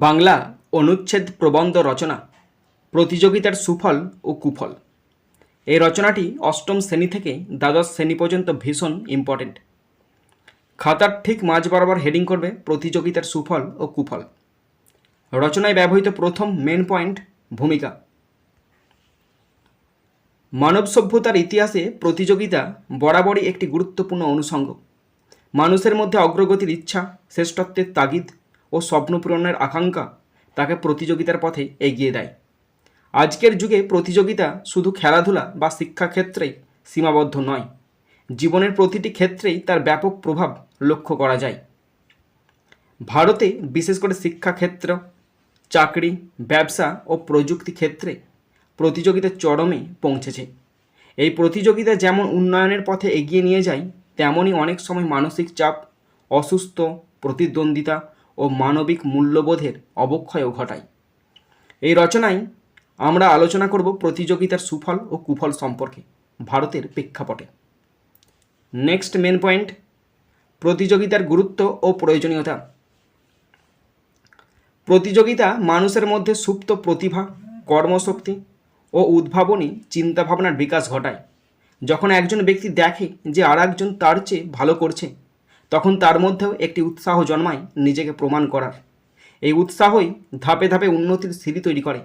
বাংলা অনুচ্ছেদ প্রবন্ধ রচনা, প্রতিযোগিতার সুফল ও কুফল। এই রচনাটি অষ্টম শ্রেণি থেকে দ্বাদশ শ্রেণি পর্যন্ত ভীষণ ইম্পর্টেন্ট খাতার ঠিক মাঝ বরাবর হেডিং করবে প্রতিযোগিতার সুফল ও কুফল। রচনায় ব্যবহৃত প্রথম মেন পয়েন্ট ভূমিকা। মানব সভ্যতার ইতিহাসে প্রতিযোগিতা বরাবরই একটি গুরুত্বপূর্ণ অনুষঙ্গ। মানুষের মধ্যে অগ্রগতির ইচ্ছা, শ্রেষ্ঠত্বের তাগিদ ও স্বপ্ন পূরণের আকাঙ্ক্ষা তাকে প্রতিযোগিতার পথে এগিয়ে দেয়। আজকের যুগে প্রতিযোগিতা শুধু খেলাধুলা বা শিক্ষাক্ষেত্রেই সীমাবদ্ধ নয়, জীবনের প্রতিটি ক্ষেত্রেই তার ব্যাপক প্রভাব লক্ষ্য করা যায়। ভারতে বিশেষ করে শিক্ষাক্ষেত্র, চাকরি, ব্যবসা ও প্রযুক্তি ক্ষেত্রে প্রতিযোগিতা চরমে পৌঁছেছে। এই প্রতিযোগিতা যেমন উন্নয়নের পথে এগিয়ে নিয়ে যায় তেমনই অনেক সময় মানসিক চাপ, অসুস্থ, প্রতিদ্বন্দ্বিতা ও মানবিক মূল্যবোধের অবক্ষয়ও ঘটায়। এই রচনায় আমরা আলোচনা করব প্রতিযোগিতার সুফল ও কুফল সম্পর্কে, ভারতের প্রেক্ষাপটে। নেক্সট মেন পয়েন্ট প্রতিযোগিতার গুরুত্ব ও প্রয়োজনীয়তা। প্রতিযোগিতা মানুষের মধ্যে সুপ্ত প্রতিভা, কর্মশক্তি ও উদ্ভাবনী চিন্তাভাবনার বিকাশ ঘটায়। যখন একজন ব্যক্তি দেখে যে আর একজন তার চেয়ে ভালো করছে তখন তার মধ্যেও একটি উৎসাহ জন্মায় নিজেকে প্রমাণ করার। এই উৎসাহই ধাপে ধাপে উন্নতির সিঁড়ি তৈরি করে।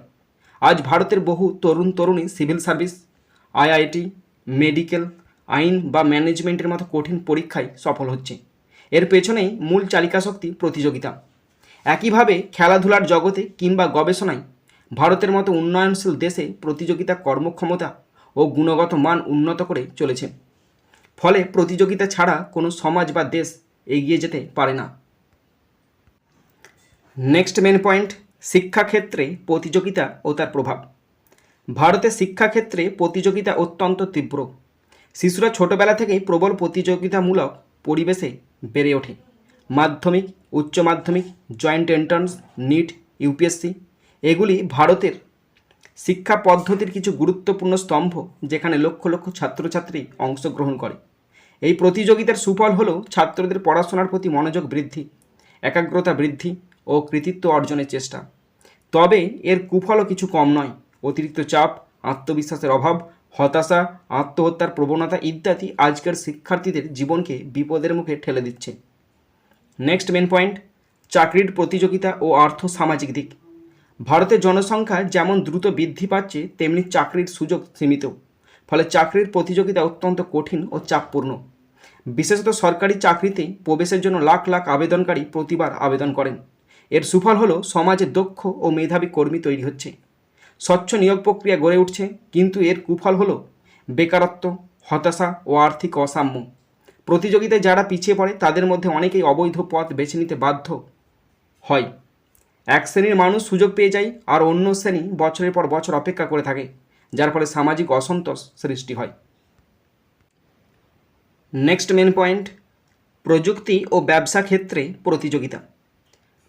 আজ ভারতের বহু তরুণ তরুণী সিভিল সার্ভিস, আইআইটি, মেডিকেল, আইন বা ম্যানেজমেন্টের মতো কঠিন পরীক্ষায় সফল হচ্ছে। এর পেছনেই মূল চালিকা শক্তি প্রতিযোগিতা। একইভাবে খেলাধুলার জগতে কিংবা গবেষণায় ভারতের মতো উন্নয়নশীল দেশে প্রতিযোগিতা কর্মক্ষমতা ও গুণগত মান উন্নত করে চলেছে। ফলে প্রতিযোগিতা ছাড়া কোনো সমাজ বা দেশ এগিয়ে যেতে পারে না। নেক্সট মেন পয়েন্ট শিক্ষাক্ষেত্রে প্রতিযোগিতা ও তার প্রভাব। ভারতের শিক্ষাক্ষেত্রে প্রতিযোগিতা অত্যন্ত তীব্র। শিশুরা ছোটবেলা থেকেই প্রবল প্রতিযোগিতামূলক পরিবেশে বেড়ে ওঠে। মাধ্যমিক, উচ্চ মাধ্যমিক জয়েন্ট এন্ট্রান্স নিট ইউপিএসসি এগুলি ভারতের শিক্ষা পদ্ধতির কিছু গুরুত্বপূর্ণ স্তম্ভ যেখানে লক্ষ লক্ষ ছাত্রছাত্রী অংশগ্রহণ করে। এই প্রতিযোগিতার সুফল হল ছাত্রদের পড়াশোনার প্রতি মনোযোগ বৃদ্ধি, একাগ্রতা বৃদ্ধি ও কৃতিত্ব অর্জনের চেষ্টা। তবে এর কুফলও কিছু কম নয়। অতিরিক্ত চাপ, আত্মবিশ্বাসের অভাব, হতাশা, আত্মহত্যার প্রবণতা ইত্যাদি আজকের শিক্ষার্থীদের জীবনকে বিপদের মুখে ঠেলে দিচ্ছে। নেক্সট মেন পয়েন্ট চাকরির প্রতিযোগিতা ও আর্থ সামাজিক দিক। ভারতের জনসংখ্যা যেমন দ্রুত বৃদ্ধি পাচ্ছে, তেমনি চাকরির সুযোগ সীমিত। ফলে চাকরির প্রতিযোগিতা অত্যন্ত কঠিন ও চাপপূর্ণ। বিশেষত সরকারি চাকরিতে প্রবেশের জন্য লাখ লাখ আবেদনকারী প্রতিবার আবেদন করেন। এর সুফল হলো সমাজে দক্ষ ও মেধাবী কর্মী তৈরি হচ্ছে। স্বচ্ছ নিয়োগ প্রক্রিয়া গড়ে উঠছে, কিন্তু এর কুফল হলো বেকারত্ব, হতাশা ও আর্থিক অসাম্য। প্রতিযোগিতায় যারা পিছিয়ে পড়ে, তাদের মধ্যে অনেকেই অবৈধ পথ বেছে নিতে বাধ্য হয়। এক শ্রেণির মানুষ সুযোগ পেয়ে যায়, আর অন্য শ্রেণি বছরের পর বছর অপেক্ষা করে থাকে। যার ফলে সামাজিক অসন্তোষ সৃষ্টি হয়। নেক্সট মেন পয়েন্ট প্রযুক্তি ও ব্যবসা ক্ষেত্রে প্রতিযোগিতা।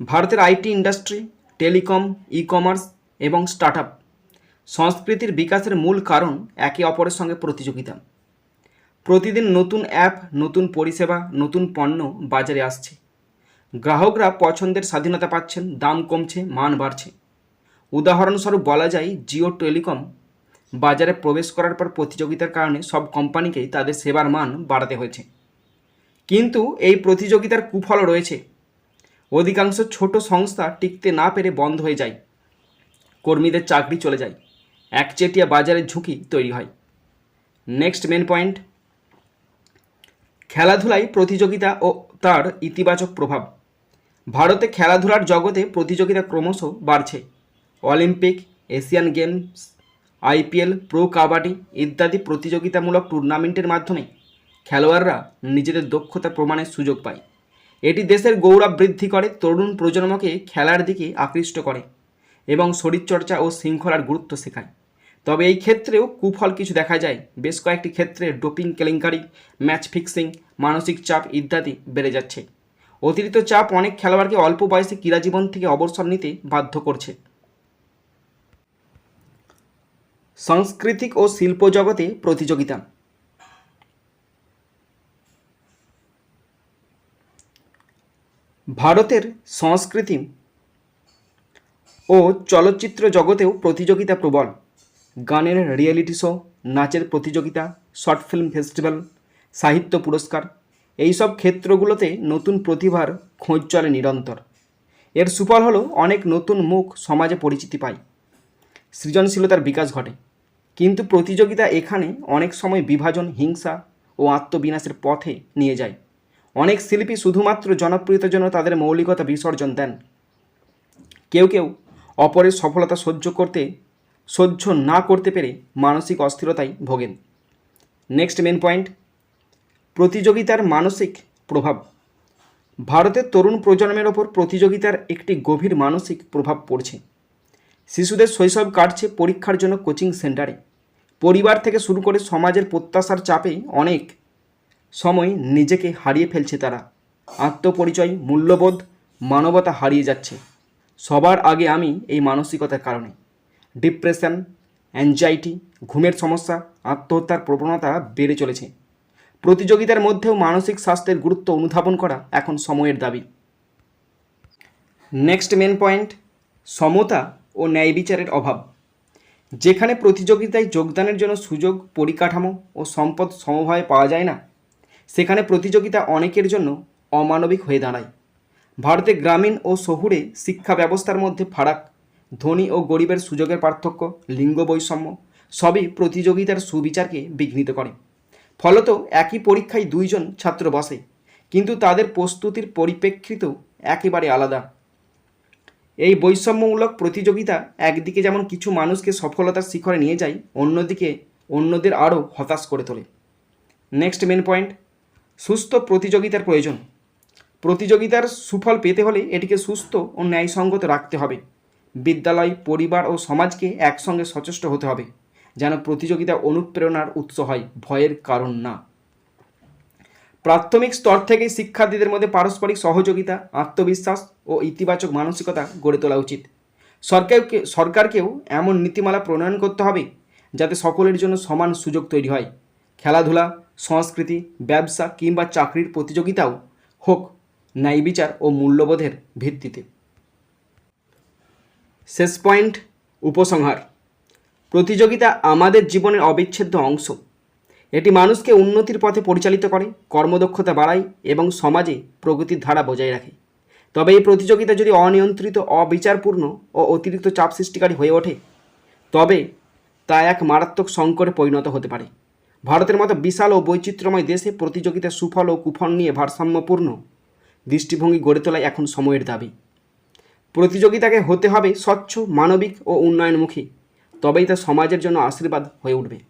ভারতের IT industry telecom e commerce এবং স্টার্ট সংস্কৃতির বিকাশের মূল কারণ একে অপরের সঙ্গে প্রতিযোগিতা। প্রতিদিন নতুন অ্যাপ নতুন পরিষেবা, নতুন পণ্য বাজারে আসছে। গ্রাহকরা পছন্দের স্বাধীনতা পাচ্ছেন, দাম কমছে, মান বাড়ছে। উদাহরণস্বরূপ বলা যায়, জিও টেলিকম বাজারে প্রবেশ করার পর প্রতিযোগিতার কারণে সব কোম্পানিকেই তাদের সেবার মান বাড়াতে হয়েছে। কিন্তু এই প্রতিযোগিতার কুফল রয়েছে। অধিকাংশ ছোট সংস্থা টিকতে না পেরে বন্ধ হয়ে যায়। কর্মীদের চাকরি চলে যায়। একচেটিয়া বাজারের ঝুঁকি তৈরি হয়। নেক্সট মেন পয়েন্ট খেলাধুলায় প্রতিযোগিতা ও তার ইতিবাচক প্রভাব। ভারতে খেলাধুলার জগতে প্রতিযোগিতা ক্রমশ বাড়ছে। Olympic Asian Games IPL, pro kabaddi ইত্যাদি প্রতিযোগিতামূলক টুর্নামেন্টের মাধ্যমে খেলোয়াড়রা নিজেদের দক্ষতা প্রমাণের সুযোগ পায়। এটি দেশের গৌরব বৃদ্ধি করে, তরুণ প্রজন্মকে খেলার দিকে আকৃষ্ট করে এবং শরীরচর্চা ও শৃঙ্খলার গুরুত্ব শেখায়। তবে এই ক্ষেত্রেও কুফল কিছু দেখা যায়। বেশ কয়েকটি ক্ষেত্রে ডোপিং, কেলেঙ্কারি, ম্যাচ ফিক্সিং, মানসিক চাপ ইত্যাদি বেড়ে যাচ্ছে। অতিরিক্ত চাপ অনেক খেলোয়াড়কে অল্প বয়সে ক্রীড়া জীবন থেকে অবসর নিতে বাধ্য করছে। সাংস্কৃতিক ও শিল্প জগতে প্রতিযোগিতা। ভারতের সংস্কৃতি ও চলচ্চিত্র জগতেও প্রতিযোগিতা প্রবল। গানের রিয়েলিটি শো, নাচের প্রতিযোগিতা, শর্ট ফিল্ম ফেস্টিভ্যাল, সাহিত্য পুরস্কার, এইসব ক্ষেত্রগুলোতে নতুন প্রতিভার খোঁজ চলে নিরন্তর। এর সুফল হলো অনেক নতুন মুখ সমাজে পরিচিতি পায়। সৃজনশীলতার বিকাশ ঘটে। কিন্তু প্রতিযোগিতা এখানে অনেক সময় বিভাজন, হিংসা ও আত্মবিনাশের পথে নিয়ে যায়। অনেক শিল্পী শুধুমাত্র জনপ্রিয়তার জন্য তাদের মৌলিকতা বিসর্জন দেন। কেউ কেউ অপরের সফলতা সহ্য করতে, সহ্য না করতে পেরে মানসিক অস্থিরতায় ভোগেন। নেক্সট মেন পয়েন্ট প্রতিযোগিতার মানসিক প্রভাব। ভারতের তরুণ প্রজন্মের ওপর প্রতিযোগিতার একটি গভীর মানসিক প্রভাব পড়ছে। শিশুদের শৈশব কাটছে পরীক্ষার জন্য কোচিং সেন্টারে। পরিবার থেকে শুরু করে সমাজের প্রত্যাশার চাপে অনেক সময় নিজেকে হারিয়ে ফেলছে তারা। আত্মপরিচয়, মূল্যবোধ, মানবতা হারিয়ে যাচ্ছে। সবার আগে আমি এই মানসিকতার কারণে। ডিপ্রেশন অ্যাংজাইটি ঘুমের সমস্যা, আত্মহত্যার প্রবণতা বেড়ে চলেছে। প্রতিযোগিতার মধ্যেও মানসিক স্বাস্থ্যের গুরুত্ব অনুধাবন করা এখন সময়ের দাবি। নেক্সট মেন পয়েন্ট সমতা ও ন্যায় বিচারের অভাব। যেখানে প্রতিযোগিতায় যোগদানের জন্য সুযোগ, পরিকাঠামো ও সম্পদ সমভাবে পাওয়া যায় না, সেখানে প্রতিযোগিতা অনেকের জন্য অমানবিক হয়ে দাঁড়ায়। ভারতে গ্রামীণ ও শহুরে শিক্ষা ব্যবস্থার মধ্যে ফারাক, ধনী ও গরিবের সুযোগের পার্থক্য, লিঙ্গ বৈষম্য সবই প্রতিযোগিতার সুবিচারকে বিঘ্নিত করে। ফলত একই পরীক্ষায় দুইজন ছাত্র বসে, কিন্তু তাদের প্রস্তুতির পরিপ্রেক্ষিত একেবারে আলাদা। এই বৈষম্যমূলক প্রতিযোগিতা একদিকে যেমন কিছু মানুষকে সফলতার শিখরে নিয়ে যায়, অন্যদিকে অন্যদের আরও হতাশ করে তোলে। নেক্সট মেন পয়েন্ট সুস্থ প্রতিযোগিতার প্রয়োজন। প্রতিযোগিতার সুফল পেতে হলে এটিকে সুস্থ ও ন্যায়সঙ্গত রাখতে হবে। বিদ্যালয়, পরিবার ও সমাজকে একসঙ্গে সচেষ্ট হতে হবে, যেন প্রতিযোগিতা অনুপ্রেরণার উৎস হয়, ভয়ের কারণ না। প্রাথমিক স্তর থেকে শিক্ষার্থীদের মধ্যে পারস্পরিক সহযোগিতা, আত্মবিশ্বাস ও ইতিবাচক মানসিকতা গড়ে তোলা উচিত। সরকারকে, সরকারকেও এমন নীতিমালা প্রণয়ন করতে হবে যাতে সকলের জন্য সমান সুযোগ তৈরি হয়। খেলাধুলা, সংস্কৃতি, ব্যবসা কিংবা চাকরির প্রতিযোগিতাও হোক ন্যায় বিচার ও মূল্যবোধের ভিত্তিতে। শেষ পয়েন্ট, উপসংহার। প্রতিযোগিতা আমাদের জীবনের অবিচ্ছেদ্য অংশ। এটি মানুষকে উন্নতির পথে পরিচালিত করে, কর্মদক্ষতা বাড়ায় এবং সমাজে প্রগতির ধারা বজায় রাখে। তবে এই প্রতিযোগিতা যদি অনিয়ন্ত্রিত, অবিচারপূর্ণ ও অতিরিক্ত চাপ সৃষ্টিকারী হয়ে ওঠে, তবে তা এক মারাত্মক সংকটে পরিণত হতে পারে। ভারতের মতো বিশাল ও বৈচিত্র্যময় দেশে প্রতিযোগিতার সুফল ও কুফল নিয়ে ভারসাম্যপূর্ণ দৃষ্টিভঙ্গি গড়ে তোলাই এখন সময়ের দাবি। প্রতিযোগিতাকে হতে হবে স্বচ্ছ, মানবিক ও উন্নয়নমুখী, তবেই তা সমাজের জন্য আশীর্বাদ হয়ে উঠবে।